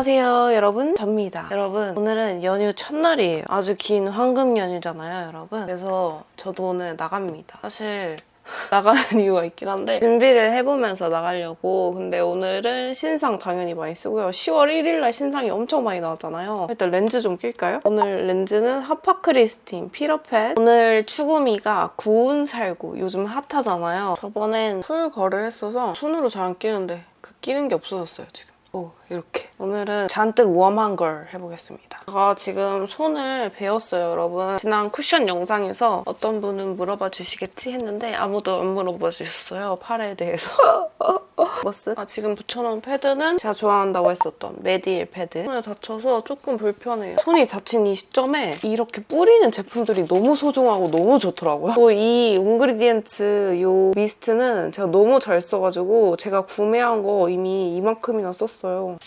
안녕하세요 여러분. 접니다. 여러분 오늘은 연휴 첫날이에요. 아주 긴 황금 연휴잖아요 여러분. 그래서 저도 오늘 나갑니다. 사실 나가는 이유가 있긴 한데 준비를 해보면서 나가려고. 근데 오늘은 신상 당연히 많이 쓰고요. 10월 1일날 신상이 엄청 많이 나왔잖아요. 일단 렌즈 좀 낄까요? 오늘 렌즈는 하파크리스틴 피러펫. 오늘 추구미가 구운 살구 요즘 핫하잖아요. 저번엔 풀 거를 했어서 손으로 잘 안 끼는데 그 끼는 게 없어졌어요 지금 오 이렇게. 오늘은 잔뜩 웜한 걸 해보겠습니다 제가 지금 손을 베었어요 여러분. 지난 쿠션 영상에서 어떤 분은 물어봐 주시겠지 했는데 아무도 안 물어봐 주셨어요 팔에 대해서. 머스? 아, 지금 붙여놓은 패드는 제가 좋아한다고 했었던 메디엘 패드. 손에 다쳐서 조금 불편해요. 손이 다친 이 시점에 이렇게 뿌리는 제품들이 너무 소중하고 너무 좋더라고요. 또 이 옹그리디엔츠 요 미스트는 제가 너무 잘 써가지고 제가 구매한 거 이미 이만큼이나 썼어요.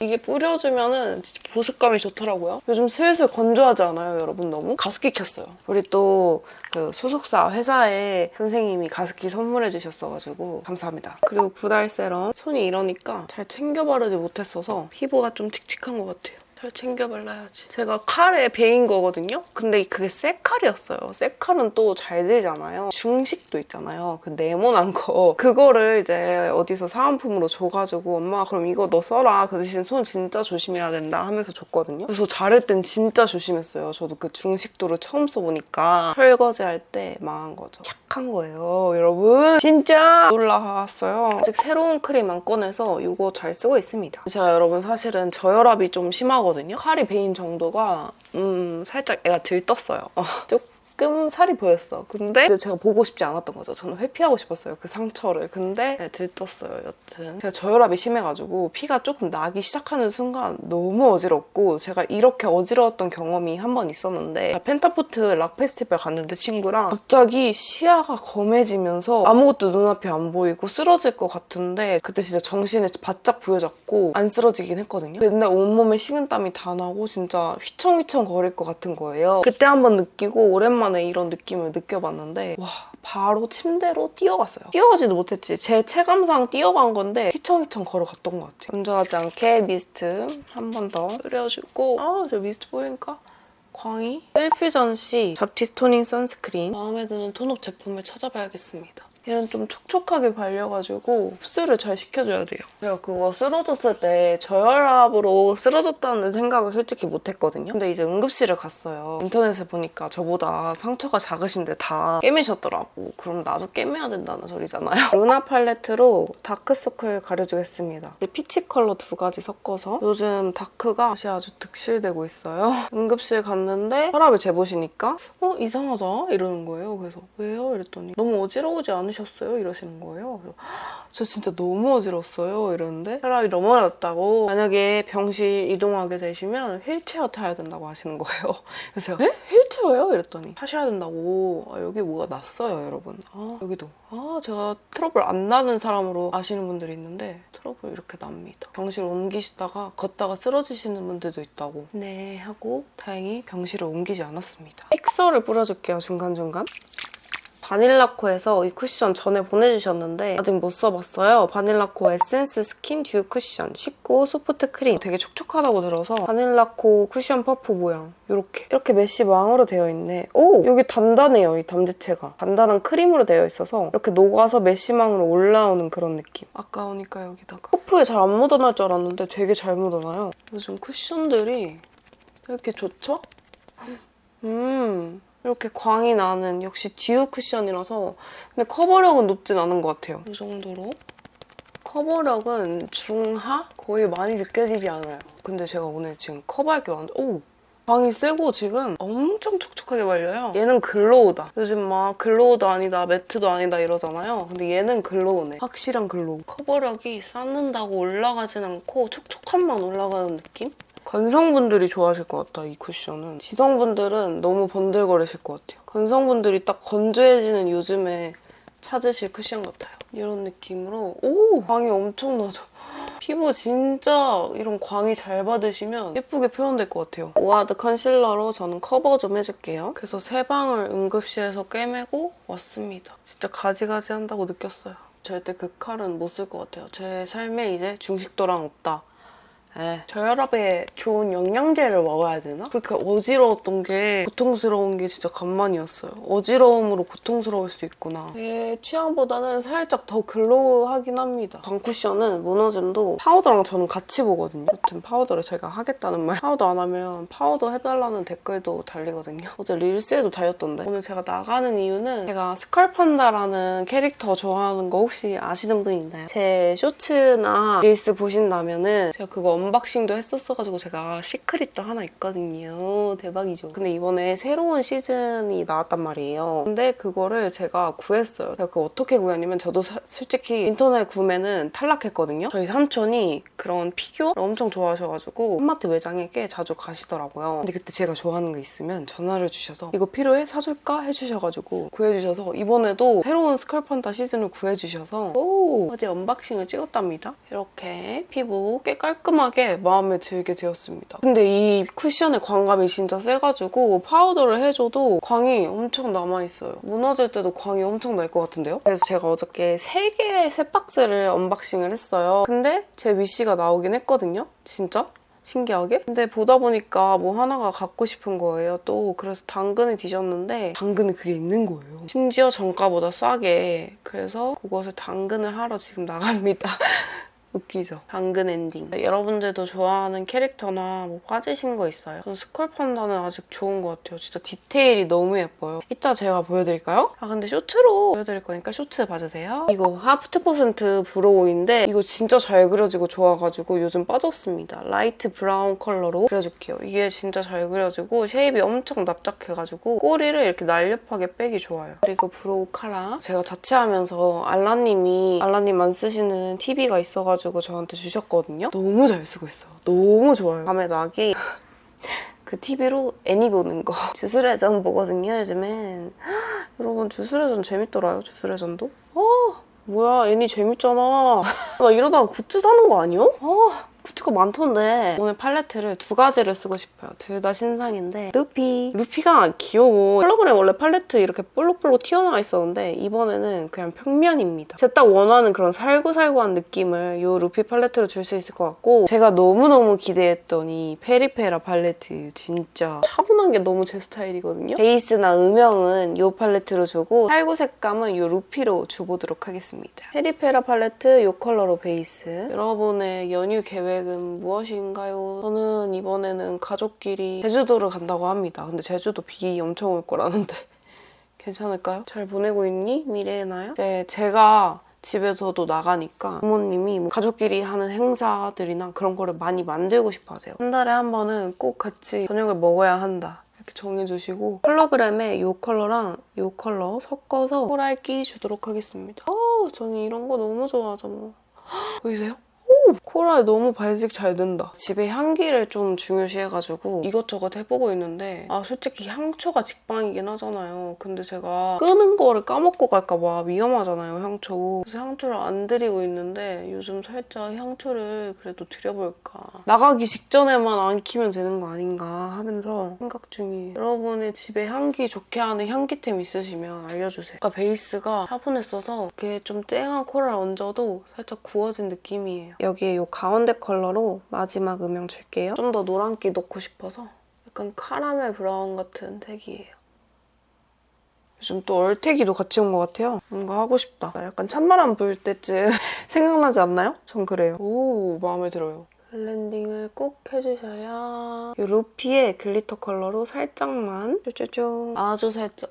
이게 뿌려주면은 진짜 보습감이 좋더라고요. 요즘 슬슬 건조하지 않아요, 여러분? 너무? 가습기 켰어요. 우리 또 그 소속사 회사에 선생님이 가습기 선물해 주셨어가지고 감사합니다. 그리고 구달 세럼 손이 이러니까 잘 챙겨 바르지 못했어서 피부가 좀 칙칙한 것 같아요. 잘 챙겨 발라야지. 제가 칼에 베인 거거든요? 근데 그게 새 칼이었어요. 새 칼은 또 잘 되잖아요. 중식도 있잖아요. 그 네모난 거. 그거를 이제 어디서 사은품으로 줘가지고 엄마가 그럼 이거 너 써라. 그 대신 손 진짜 조심해야 된다 하면서 줬거든요. 그래서 자를 땐 진짜 조심했어요. 저도 그 중식도를 처음 써보니까 설거지 할 때 망한 거죠. 착한 거예요, 여러분. 진짜 놀라웠어요. 아직 새로운 크림 안 꺼내서 이거 잘 쓰고 있습니다. 제가 여러분 사실은 저혈압이 좀 심하거든요. 칼이 베인 정도가 음 살짝 애가 들떴어요. 어, 조금 살이 보였어. 근데 제가 보고 싶지 않았던 거죠. 저는 회피하고 싶었어요. 그 상처를. 근데 네, 들떴어요. 여튼 제가 저혈압이 심해가지고 피가 조금 나기 시작하는 순간 너무 어지럽고 제가 이렇게 어지러웠던 경험이 한 번 있었는데 펜타포트 락 페스티벌 갔는데 친구랑 갑자기 시야가 검해지면서 아무것도 눈앞이 안 보이고 쓰러질 것 같은데 그때 진짜 정신을 바짝 부여잡고 안 쓰러지긴 했거든요. 근데 온몸에 식은땀이 다 나고 진짜 휘청휘청 거릴 것 같은 거예요. 그때 한번 느끼고 오랜만에 이런 느낌을 느껴봤는데 와 바로 침대로 뛰어갔어요. 뛰어가지도 못했지. 제 체감상 뛰어간 건데 휘청휘청 걸어갔던 것 같아요. 건조하지 않게 미스트 한 번 더 뿌려주고 아 저 미스트 보니까 광이 셀피전시 잡티 스토닝 선스크린 마음에 드는 톤업 제품을 찾아봐야겠습니다. 얘는 좀 촉촉하게 발려가지고 흡수를 잘 시켜줘야 돼요. 제가 그거 쓰러졌을 때 저혈압으로 쓰러졌다는 생각을 솔직히 못했거든요. 근데 이제 응급실을 갔어요. 인터넷에 보니까 저보다 상처가 작으신데 다 깨매셨더라고. 그럼 나도 깨매야 된다는 소리잖아요. 루나 팔레트로 다크서클 가려주겠습니다. 피치 컬러 두 가지 섞어서 요즘 다크가 다시 아주 득실되고 있어요. 응급실 갔는데 혈압을 재보시니까 어 이상하다 이러는 거예요. 그래서 왜요? 이랬더니 너무 어지러우지 않으 셨어요? 이러시는 거예요. 그래서 저 진짜 너무 어지러웠어요. 이러는데 혈압이 너무 낮다고 만약에 병실 이동하게 되시면 휠체어 타야 된다고 하시는 거예요. 그래서 에? 휠체어요? 이랬더니 타셔야 된다고 아, 여기 뭐가 났어요 여러분. 아 여기도 아 제가 트러블 안 나는 사람으로 아시는 분들이 있는데 트러블 이렇게 납니다. 병실 옮기시다가 걷다가 쓰러지시는 분들도 있다고 네 하고 다행히 병실을 옮기지 않았습니다. 픽서를 뿌려줄게요 중간중간. 바닐라코에서 이 쿠션 전에 보내주셨는데 아직 못 써봤어요. 바닐라코 에센스 스킨 듀 쿠션 쉽고 소프트 크림 되게 촉촉하다고 들어서 바닐라코 쿠션 퍼프 모양 이렇게 이렇게 메쉬 망으로 되어 있네. 오 여기 단단해요 이 담지체가 단단한 크림으로 되어 있어서 이렇게 녹아서 메쉬망으로 올라오는 그런 느낌. 아까우니까 여기다가 퍼프에 잘 안 묻어날 줄 알았는데 되게 잘 묻어나요. 요즘 쿠션들이 이렇게 좋죠? 음 이렇게 광이 나는 역시 듀 쿠션이라서 근데 커버력은 높진 않은 것 같아요. 이 정도로 커버력은 중하? 거의 많이 느껴지지 않아요. 근데 제가 오늘 지금 커버할 게 완전 오! 광이 세고 지금 엄청 촉촉하게 발려요. 얘는 글로우다. 요즘 막 글로우도 아니다, 매트도 아니다 이러잖아요. 근데 얘는 글로우네. 확실한 글로우. 커버력이 쌓는다고 올라가진 않고 촉촉함만 올라가는 느낌? 건성분들이 좋아하실 것 같다, 이 쿠션은. 지성분들은 너무 번들거리실 것 같아요. 건성분들이 딱 건조해지는 요즘에 찾으실 쿠션 같아요. 이런 느낌으로 오! 광이 엄청 나죠. 피부 진짜 이런 광이 잘 받으시면 예쁘게 표현될 것 같아요. 오아드 컨실러로 저는 커버 좀 해줄게요. 그래서 세 방울 응급실에서 꿰매고 왔습니다. 진짜 가지가지 한다고 느꼈어요. 절대 그 칼은 못 쓸 것 같아요. 제 삶에 이제 중식도랑 없다. 에, 저혈압에 좋은 영양제를 먹어야 되나? 그렇게 어지러웠던 게 고통스러운 게 진짜 간만이었어요. 어지러움으로 고통스러울 수 있구나. 제 취향보다는 살짝 더 글로우하긴 합니다. 광쿠션은 무너짐도 파우더랑 저는 같이 보거든요. 여튼 파우더를 제가 하겠다는 말. 파우더 안 하면 파우더 해달라는 댓글도 달리거든요. 어제 릴스에도 달렸던데. 오늘 제가 나가는 이유는 제가 스컬판다라는 캐릭터 좋아하는 거 혹시 아시는 분 있나요? 제 쇼츠나 릴스 보신다면은 제가 그거 언박싱도 했었어가지고 제가 시크릿도 하나 있거든요. 대박이죠. 근데 이번에 새로운 시즌이 나왔단 말이에요. 근데 그거를 제가 구했어요. 제가 그거 어떻게 구했냐면 저도 사- 솔직히 인터넷 구매는 탈락했거든요. 저희 삼촌이 그런 피규어를 엄청 좋아하셔가지고 홈마트 매장에 꽤 자주 가시더라고요. 근데 그때 제가 좋아하는 거 있으면 전화를 주셔서 이거 필요해? 사줄까? 해주셔가지고 구해주셔서 이번에도 새로운 스컬판다 시즌을 구해주셔서 오 어제 언박싱을 찍었답니다. 이렇게 피부 꽤 깔끔하게 마음에 들게 되었습니다. 근데 이 쿠션의 광감이 진짜 세가지고 파우더를 해줘도 광이 엄청 남아있어요. 무너질 때도 광이 엄청 날 것 같은데요? 그래서 제가 어저께 3개의 새 박스를 언박싱을 했어요. 근데 제 위시가 나오긴 했거든요. 진짜? 신기하게? 근데 보다 보니까 뭐 하나가 갖고 싶은 거예요. 또 그래서 당근을 뒤졌는데 당근에 그게 있는 거예요. 심지어 정가보다 싸게. 그래서 그것을 당근을 하러 지금 나갑니다. 웃기죠? 당근 엔딩. 여러분들도 좋아하는 캐릭터나 뭐 빠지신 거 있어요? 저는 스컬 판다는 아직 좋은 것 같아요. 진짜 디테일이 너무 예뻐요. 이따 제가 보여드릴까요? 아 근데 쇼츠로 보여드릴 거니까 쇼츠 봐주세요. 이거 하프트 퍼센트 브로우인데 이거 진짜 잘 그려지고 좋아가지고 요즘 빠졌습니다. 라이트 브라운 컬러로 그려줄게요. 이게 진짜 잘 그려지고 쉐입이 엄청 납작해가지고 꼬리를 이렇게 날렵하게 빼기 좋아요. 그리고 브로우 카라 제가 자취하면서 알라님이 알라님만 쓰시는 TV가 있어가지고 저한테 주셨거든요. 너무 잘 쓰고 있어요. 너무 좋아요. 밤에 낙이 그 TV로 애니 보는 거 주술회전 보거든요 요즘엔 여러분 주술회전 재밌더라요 주술회전도 어 뭐야 애니 재밌잖아 나 이러다가 굿즈 사는 거 아니요? 아 굿즈가 많던데 오늘 팔레트를 두 가지를 쓰고 싶어요. 둘 다 신상인데 루피. 루피가 귀여워. 홀로그램 원래 팔레트 이렇게 볼록볼록 튀어나와 있었는데 이번에는 그냥 평면입니다. 제가 딱 원하는 그런 살구살구한 느낌을 이 루피 팔레트로 줄 수 있을 것 같고 제가 너무너무 기대했던 이 페리페라 팔레트 진짜 차분한 게 너무 제 스타일이거든요. 베이스나 음영은 이 팔레트로 주고 살구 색감은 이 루피로 줘보도록 하겠습니다. 페리페라 팔레트 이 컬러로 베이스. 여러분의 연휴 계획 은 무엇인가요? 저는 이번에는 가족끼리 제주도를 간다고 합니다 근데 제주도 비 엄청 올 거라는데 괜찮을까요? 잘 보내고 있니? 미래의 나야? 이제 제가 집에서도 나가니까 부모님이 뭐 가족끼리 하는 행사들이나 그런 거를 많이 만들고 싶어 하세요. 한 달에 한 번은 꼭 같이 저녁을 먹어야 한다. 이렇게 정해주시고 컬러그램에 이 컬러랑 이 컬러 섞어서 코랄기 주도록 하겠습니다. 어, 저는 이런 거 너무 좋아하죠. 뭐. 헉, 보이세요? 오! 코랄 너무 발색 잘 된다. 집에 향기를 좀 중요시해가지고 이것저것 해보고 있는데 아 솔직히 향초가 직방이긴 하잖아요. 근데 제가 끄는 거를 까먹고 갈까봐 위험하잖아요, 향초. 그래서 향초를 안 드리고 있는데 요즘 살짝 향초를 그래도 드려볼까. 나가기 직전에만 안 키면 되는 거 아닌가 하면서 생각 중이에요. 여러분의 집에 향기 좋게 하는 향기템 있으시면 알려주세요. 아까 베이스가 화분했어서 이렇게 좀 쨍한 코랄 얹어도 살짝 구워진 느낌이에요. 여기에 이 가운데 컬러로 마지막 음영 줄게요. 좀 더 노란기 넣고 싶어서 약간 카라멜 브라운 같은 색이에요. 요즘 또 얼태기도 같이 온 것 같아요. 뭔가 하고 싶다. 약간 찬바람 불 때쯤 생각나지 않나요? 전 그래요. 오, 마음에 들어요. 블렌딩을 꼭 해주셔야 이 루피의 글리터 컬러로 살짝만 쭈쭈쭈 아주 살짝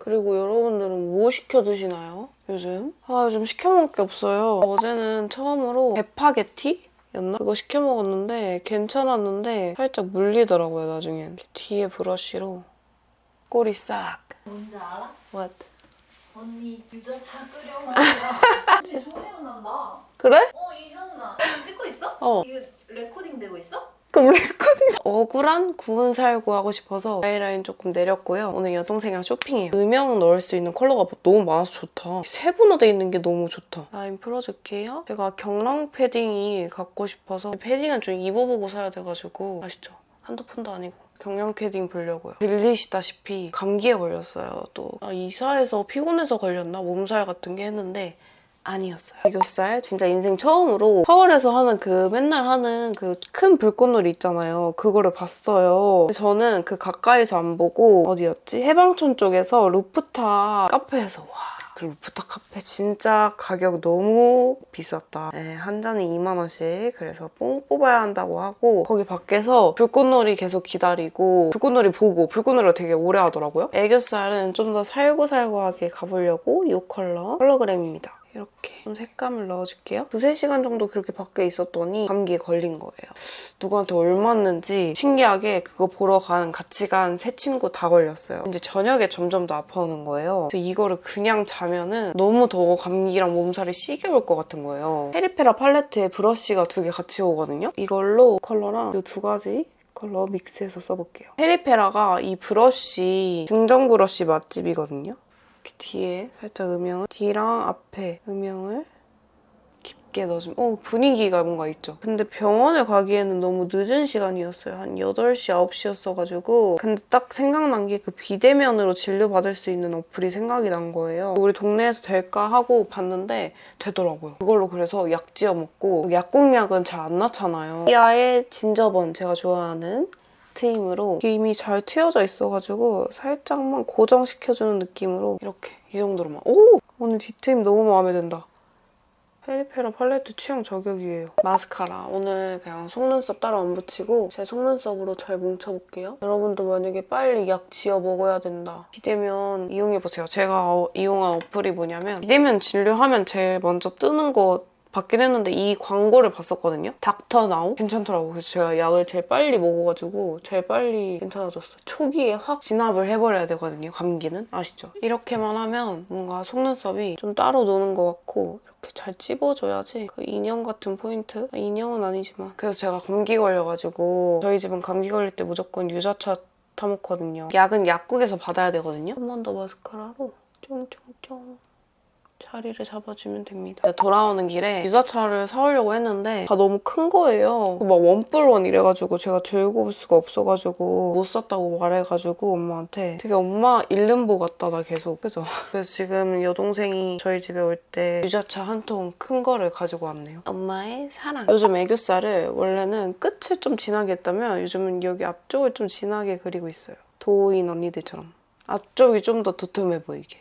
그리고 여러분들은 뭐 시켜 드시나요? 요즘? 아 요즘 시켜 먹을 게 없어요. 어제는 처음으로 베파게티? 였나? 그거 시켜 먹었는데 괜찮았는데 살짝 물리더라고요 나중엔. 뒤에 브러쉬로 꼬리 싹. 뭔지 알아? What? 언니 유자차 끓여 먹으라 좋은 향 난다 그래? 어이 향나 지금 찍고 있어? 어. 이거 레코딩 되고 있어? 그럼 레코딩 억울한 구분 살구 하고 싶어서 아이라인 조금 내렸고요. 오늘 여동생이랑 쇼핑해요. 음영 넣을 수 있는 컬러가 너무 많아서 좋다. 세분화돼 있는 게 너무 좋다. 라인 풀어줄게요. 제가 경랑 패딩이 갖고 싶어서 패딩은 좀 입어보고 사야 돼가지고 아시죠? 한두 푼도 아니고. 경량 패딩 보려고요. 들리시다시피 감기에 걸렸어요. 또 아, 이사해서 피곤해서 걸렸나? 몸살 같은 게 했는데 아니었어요. 애교살 진짜 인생 처음으로 서울에서 하는 그 맨날 하는 그 큰 불꽃놀이 있잖아요. 그거를 봤어요. 저는 그 가까이서 안 보고 어디였지? 해방촌 쪽에서 루프탑 카페에서 와. 그 루프탑 카페 진짜 가격 너무 비쌌다. 네, 한 잔에 2만 원씩. 그래서 뽕 뽑아야 한다고 하고 거기 밖에서 불꽃놀이 계속 기다리고 불꽃놀이 보고 불꽃놀이가 되게 오래 하더라고요. 애교살은 좀 더 살고살고하게 가보려고 이 컬러 컬러그램입니다. 이렇게 좀 색감을 넣어줄게요. 두세 시간 정도 그렇게 밖에 있었더니 감기에 걸린 거예요. 누구한테 옮았는지 신기하게 그거 보러 간 같이 간 세 친구 다 걸렸어요. 이제 저녁에 점점 더 아파오는 거예요. 그래서 이거를 그냥 자면은 너무 더 감기랑 몸살이 시겨울 것 같은 거예요. 페리페라 팔레트에 브러쉬가 두 개 같이 오거든요. 이걸로 컬러랑 이 두 가지 컬러 믹스해서 써볼게요. 페리페라가 이 브러쉬 중정 브러쉬 맛집이거든요. 이렇게 뒤에 살짝 음영을 뒤랑 앞에 음영을 깊게 넣어주면 어 분위기가 뭔가 있죠. 근데 병원에 가기에는 너무 늦은 시간이었어요. 한 8시, 9시였어가지고 근데 딱 생각난 게 그 비대면으로 진료받을 수 있는 어플이 생각이 난 거예요. 우리 동네에서 될까 하고 봤는데 되더라고요. 그걸로 그래서 약 지어 먹고 약국약은 잘안 낳잖아요. 이 아예 진저번 제가 좋아하는 트임으로 이미 잘 튀어져 있어가지고 살짝만 고정시켜주는 느낌으로 이렇게 이 정도로만. 오! 오늘 뒷트임 너무 마음에 든다. 페리페라 팔레트 취향 저격이에요. 마스카라. 오늘 그냥 속눈썹 따로 안 붙이고 제 속눈썹으로 잘 뭉쳐볼게요. 여러분도 만약에 빨리 약 지어 먹어야 된다. 비대면 이용해보세요. 제가 어- 이용한 어플이 뭐냐면 비대면 진료하면 제일 먼저 뜨는 거 받긴 했는데 이 광고를 봤었거든요. 닥터 나우 괜찮더라고. 그래서 제가 약을 제일 빨리 먹어가지고 제일 빨리 괜찮아졌어요. 초기에 확 진압을 해버려야 되거든요. 감기는 아시죠? 이렇게만 하면 뭔가 속눈썹이 좀 따로 노는 것 같고 이렇게 잘 찝어줘야지 그 인형 같은 포인트? 아, 인형은 아니지만 그래서 제가 감기 걸려가지고 저희 집은 감기 걸릴 때 무조건 유자차 타먹거든요. 약은 약국에서 받아야 되거든요. 한 번 더 마스카라로 쫑쫑쫑 자리를 잡아주면 됩니다. 이제 돌아오는 길에 유자차를 사오려고 했는데 다 너무 큰 거예요. 막 원뿔원 이래가지고 제가 들고 올 수가 없어가지고 못 샀다고 말해가지고 엄마한테 되게 엄마 잃는보 같다 나 계속 그죠? 그래서 지금 여동생이 저희 집에 올 때 유자차 한 통 큰 거를 가지고 왔네요. 엄마의 사랑. 요즘 애교살을 원래는 끝을 좀 진하게 했다면 요즘은 여기 앞쪽을 좀 진하게 그리고 있어요. 도인 언니들처럼. 앞쪽이 좀 더 도톰해 보이게.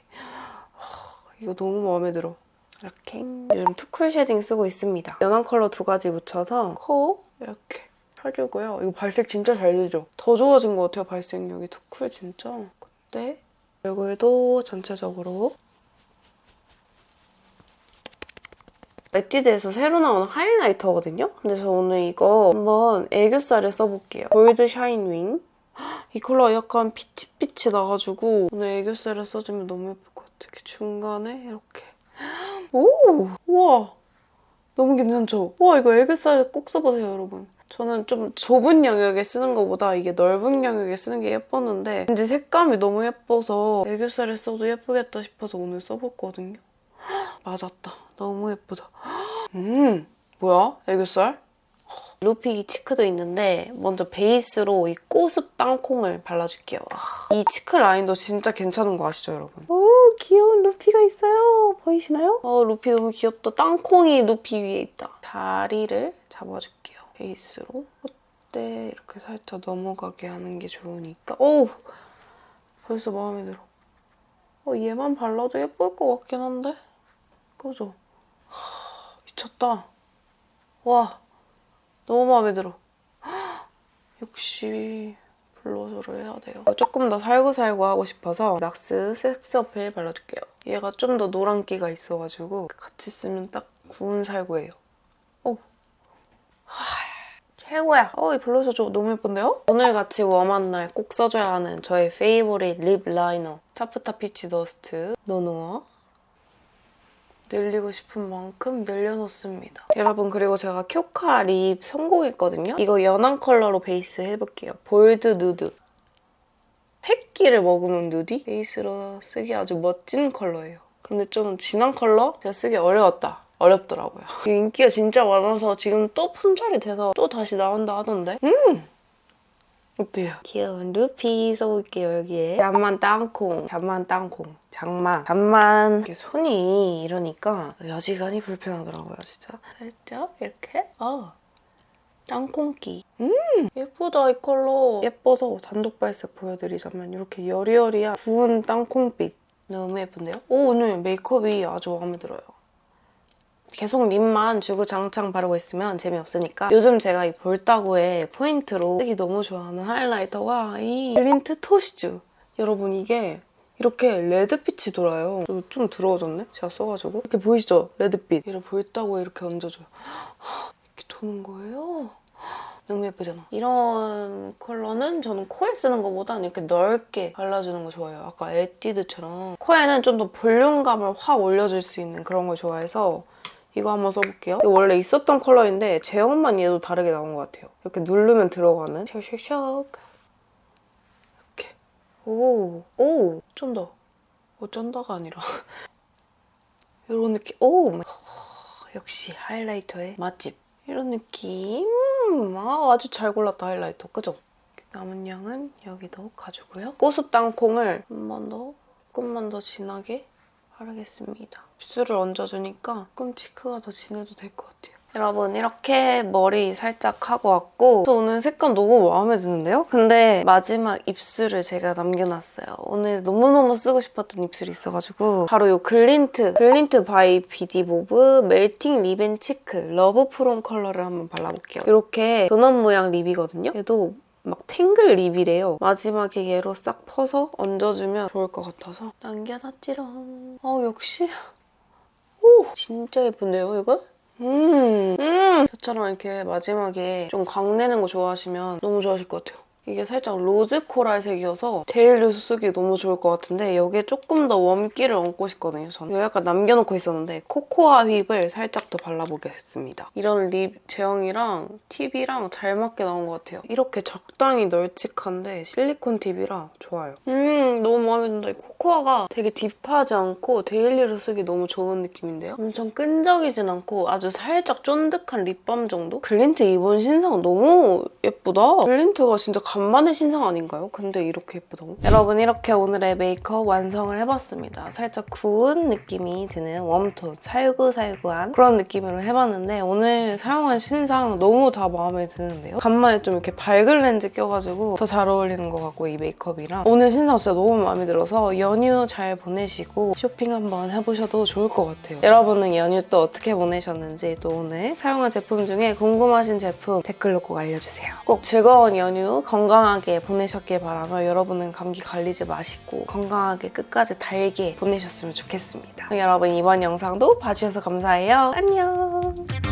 이거 너무 마음에 들어. 이렇게 요즘 투쿨 쉐딩 쓰고 있습니다. 연한 컬러 두 가지 묻혀서 코 이렇게 펴주고요. 이거 발색 진짜 잘 되죠? 더 좋아진 것 같아요, 발색력이. 투쿨 진짜. 그때 얼굴도 전체적으로 에뛰드에서 새로 나온 하이라이터거든요? 근데 저 오늘 이거 한번 애교살에 써볼게요. 골드 샤인 윙. 이 컬러가 약간 피치피치 나가지고 오늘 애교살에 써주면 너무 예쁠 것 같아. 이렇게 중간에 이렇게. 오! 우와! 너무 괜찮죠? 우와 이거 애교살에 꼭 써보세요 여러분. 저는 좀 좁은 영역에 쓰는 것보다 이게 넓은 영역에 쓰는 게 예뻤는데 왠지 색감이 너무 예뻐서 애교살에 써도 예쁘겠다 싶어서 오늘 써봤거든요. 맞았다. 너무 예쁘다. 음, 뭐야? 애교살? 루피 치크도 있는데 먼저 베이스로 이 꼬습 땅콩을 발라줄게요. 아, 이 치크 라인도 진짜 괜찮은 거 아시죠, 여러분? 오, 귀여운 루피가 있어요. 보이시나요? 어, 루피 너무 귀엽다. 땅콩이 루피 위에 있다. 다리를 잡아줄게요. 베이스로. 어때? 이렇게 살짝 넘어가게 하는 게 좋으니까. 오! 벌써 마음에 들어. 어, 얘만 발라도 예쁠 것 같긴 한데? 그죠? 하, 미쳤다. 와. 너무 마음에 들어. 역시 블러셔를 해야 돼요. 조금 더 살구살구 하고 싶어서 락스 섹스 어필 발라줄게요. 얘가 좀 더 노란기가 있어가지고 같이 쓰면 딱 구운 살구예요. 오. 하, 최고야. 어, 이 블러셔 저 너무 예쁜데요? 오늘 같이 웜한 날 꼭 써줘야 하는 저의 페이보릿 립 라이너 타프타 피치 더스트 노노어 늘리고 싶은 만큼 늘려놓습니다. 여러분 그리고 제가 큐카 립 성공했거든요. 이거 연한 컬러로 베이스 해볼게요. 볼드 누드. 획기를 머금은 누디? 베이스로 쓰기 아주 멋진 컬러예요. 근데 좀 진한 컬러? 제가 쓰기 어려웠다. 어렵더라고요. 이 인기가 진짜 많아서 지금 또 품절이 돼서 또 다시 나온다 하던데? 음! 어때요? 귀여운 루피 써볼게요 여기에. 잠만 땅콩 잠만 땅콩 장만. 잠만. 이렇게 손이 이러니까 여지간히 불편하더라고요 진짜. 살짝 이렇게? 어. 땅콩기. 음! 예쁘다 이 컬러. 예뻐서 단독 발색 보여드리자면 이렇게 여리여리한 구운 땅콩빛. 너무 예쁜데요? 오 오늘 메이크업이 아주 마음에 들어요 계속 립만 주구장창 바르고 있으면 재미없으니까 요즘 제가 이 볼따구에 포인트로 쓰기 너무 좋아하는 하이라이터가 이 글린트 토시즈 여러분 이게 이렇게 레드빛이 돌아요 좀 더러워졌네 제가 써가지고 이렇게 보이시죠? 레드빛 얘를 볼따구에 이렇게 얹어줘요 이렇게 도는 거예요 너무 예쁘잖아. 이런 컬러는 저는 코에 쓰는 것보단 이렇게 넓게 발라주는 거 좋아해요. 아까 에뛰드처럼. 코에는 좀 더 볼륨감을 확 올려줄 수 있는 그런 걸 좋아해서 이거 한번 써볼게요. 원래 있었던 컬러인데 제형만 얘도 다르게 나온 것 같아요. 이렇게 누르면 들어가는 샥샥샥 이렇게 오, 오, 좀 더. 어쩐다가 아니라 이런 느낌. 오, 허, 역시 하이라이터의 맛집. 이런 느낌. 음, 아, 아주 잘 골랐다 하이라이터. 그죠? 남은 양은 여기도 가지고요. 꼬습 땅콩을 한 번 더, 조금만 더 진하게 바르겠습니다. 입술을 얹어주니까 조금 치크가 더 진해도 될 것 같아요. 여러분 이렇게 머리 살짝 하고 왔고 저 오늘 색감 너무 마음에 드는데요? 근데 마지막 입술을 제가 남겨놨어요. 오늘 너무너무 쓰고 싶었던 입술이 있어가지고 바로 이 글린트 글린트 바이 비디 모브 멜팅 립앤 치크 러브 프롬 컬러를 한번 발라볼게요. 이렇게 도넛 모양 립이거든요. 얘도 막 탱글 립이래요. 마지막에 얘로 싹 퍼서 얹어주면 좋을 것 같아서 남겨놨지롱. 어 역시 오 진짜 예쁜데요 이거? 음, 음. 저처럼 이렇게 마지막에 좀 광내는 거 좋아하시면 너무 좋아하실 것 같아요. 이게 살짝 로즈 코랄색이어서 데일리스 쓰기 너무 좋을 것 같은데 여기에 조금 더 웜기를 얹고 싶거든요, 저는. 이거 약간 남겨놓고 있었는데 코코아 whip을 살짝 더 발라보겠습니다. 이런 립 제형이랑 팁이랑 잘 맞게 나온 것 같아요. 이렇게 적당히 널찍한데 실리콘 팁이라 좋아요. 음, 너무 마음에 든다. 이 코코아가 되게 딥하지 않고 데일리로 쓰기 너무 좋은 느낌인데요? 엄청 끈적이진 않고 아주 살짝 쫀득한 립밤 정도? 글린트 이번 신상 너무 예쁘다. 글린트가 진짜 간만에 신상 아닌가요? 근데 이렇게 예쁘다고? 여러분 이렇게 오늘의 메이크업 완성을 해봤습니다. 살짝 구운 느낌이 드는 웜톤, 살구살구한 그런 느낌으로 해봤는데 오늘 사용한 신상 너무 다 마음에 드는데요? 간만에 좀 이렇게 밝은 렌즈 껴가지고 더 잘 어울리는 것 같고 이 메이크업이랑 오늘 신상 진짜 너무 마음에 들어서 연휴 잘 보내시고 쇼핑 한번 해보셔도 좋을 것 같아요. 여러분은 연휴 또 어떻게 보내셨는지 또 오늘 사용한 제품 중에 궁금하신 제품 댓글로 꼭 알려주세요. 꼭 즐거운 연휴 건강 하게 보내셨길 바라며 여러분은 감기 걸리지 마시고 건강하게 끝까지 달게 보내셨으면 좋겠습니다. 여러분 이번 영상도 봐주셔서 감사해요. 안녕!